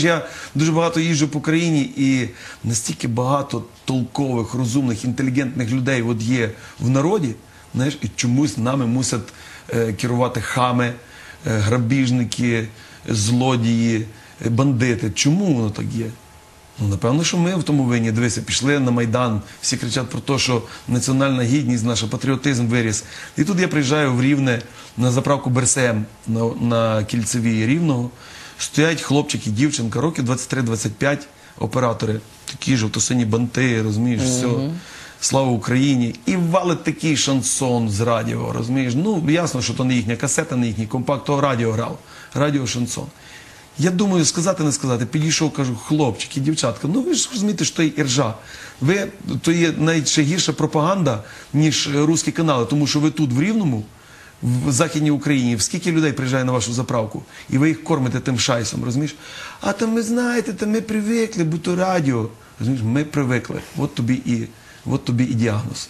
Я дуже багато їжджу по країні, і настільки багато толкових, розумних, інтелігентних людей от є в народі, знаєш, і чомусь нами мусять е, керувати хами, е, грабіжники, злодії, е, бандити. Чому воно так є? Ну, напевно, що ми в тому винні. Дивися, пішли на Майдан, всі кричать про те, що національна гідність, наш патріотизм виріс. І тут я приїжджаю в Рівне на заправку БРСМ на, на кільцевій Рівного. Стоять хлопчик і дівчинка, років 23-25, оператори, такі жовто-сині банти, розумієш, все. Слава Україні! І валить такий шансон з радіо, розумієш? Ну, ясно, що то не їхня касета, не їхній компакт, то радіо грав. Радіо шансон. Я думаю, сказати, не сказати. Підійшов, кажу, хлопчики, дівчатка, ну ви ж розумієте, що то є іржа. Ви, то є навіть ще гірша пропаганда, ніж е, русські канали, тому що ви тут в Рівному, в Західній Україні, скільки людей приїжджає на вашу заправку, і ви їх кормите тим шайсом, розумієш? А там ми знаєте, там ми привикли, будь то радіо. Розумієш, ми привикли. От тобі і, от тобі і діагноз.